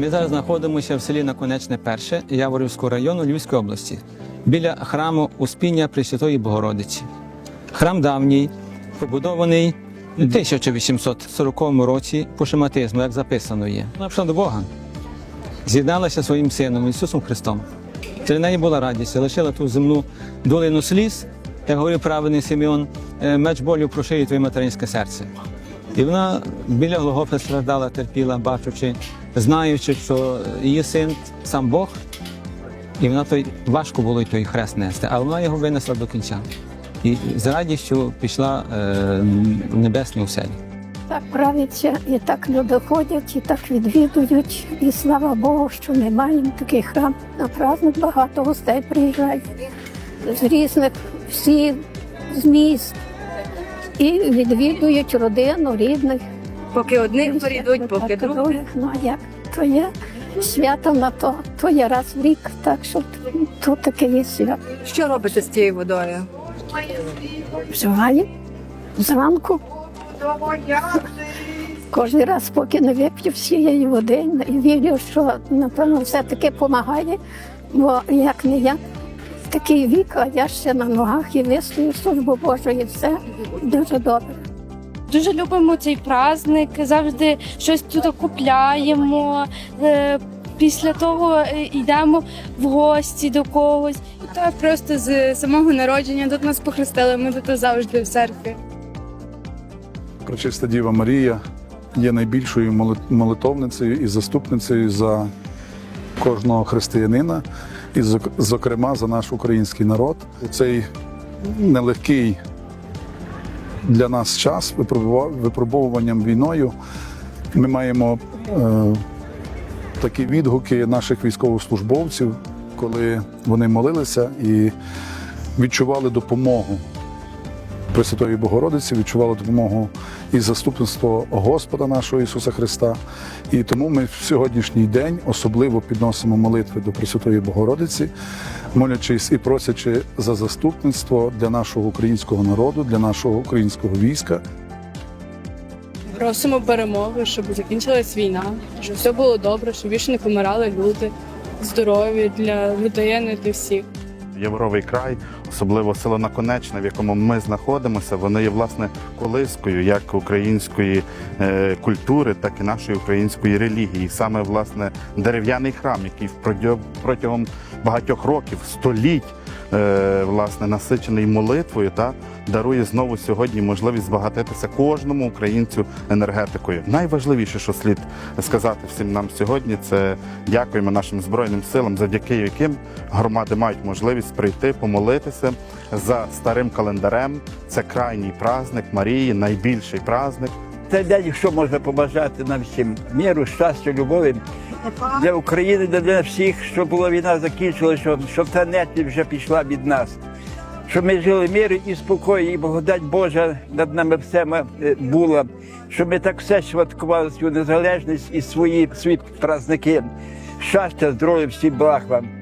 Ми зараз знаходимося в селі Наконечне Перше Яворівського району Львівської області, біля храму Успіння Пресвятої Богородиці. Храм давній, побудований у 1840 році по шематизму, як записано є. Вона пішла до Бога, з'єдналася своїм сином Ісусом Христом. Для неї була радість, лишила ту земну долину сліз, як говорив праведний Симеон, «Е, меч болю прошиє твоє материнське серце. І вона біля Голгофи страждала, терпіла, бачучи, знаючи, що її син сам Бог, і вона той важко було й той хрест нести, але вона його винесла до кінця. І з радістю пішла е, в небесні оселі. Так правиться, і так люди ходять, і так відвідують. І слава Богу, що ми маємо такий храм. На праздник багато гостей приїжджають з різних всіх з міст. І відвідують родину, рідних. Поки одних прийдуть, поки других. Ну а як? То є свято на то, то є раз в рік, так що тут таке є свято. Що робите з цією водою? Вживаю зранку. Кожен раз, поки не вип'ю всієї води, і вірю, що напевно все-таки допомагає, бо як не як, такий вік, а я ще на ногах і вистою службу Божу, і все дуже добре. Дуже любимо цей праздник, завжди щось тут купляємо. е, Після того е, йдемо в гості до когось. Та просто з самого народження тут нас похрестили, ми тут завжди в церкві. Пречиста Діва Марія є найбільшою молитовницею і заступницею за кожного християнина, і зок- зокрема за наш український народ. У цей нелегкий для нас час випробовуванням війною. Ми маємо е, такі відгуки наших військовослужбовців, коли вони молилися і відчували допомогу Пресвятої Богородиці, відчували допомогу і заступництво Господа нашого Ісуса Христа. І тому ми в сьогоднішній день особливо підносимо молитви до Пресвятої Богородиці, молячись і просячи за заступництво для нашого українського народу, для нашого українського війська. Просимо перемоги, щоб закінчилась війна, щоб все було добре, щоб більше не помирали люди, здорові для людей, а не для всіх. Євровий край, особливо село Наконечне, в якому ми знаходимося, воно є власне колискою як української е, культури, так і нашої української релігії. Саме власне дерев'яний храм, який протягом багатьох років, століть, е, власне, насичений молитвою, та дарує знову сьогодні можливість збагатитися кожному українцю енергетикою. Найважливіше, що слід сказати всім нам сьогодні, це дякуємо нашим збройним силам, завдяки яким громади мають можливість прийти, помолитися за старим календарем. Це крайній праздник Марії, найбільший праздник. Цей день, що можна побажати нам всім? Міру, щастя, любові для України, для всіх, щоб була війна закінчилася, щоб, щоб та неті вже пішла від нас. Щоб ми жили в мирі і спокої, і благодать Божа над нами всема е, була, щоб ми так все святкували свою незалежність і свої, свої праздники. Щастя, здоров'я, всім благ вам.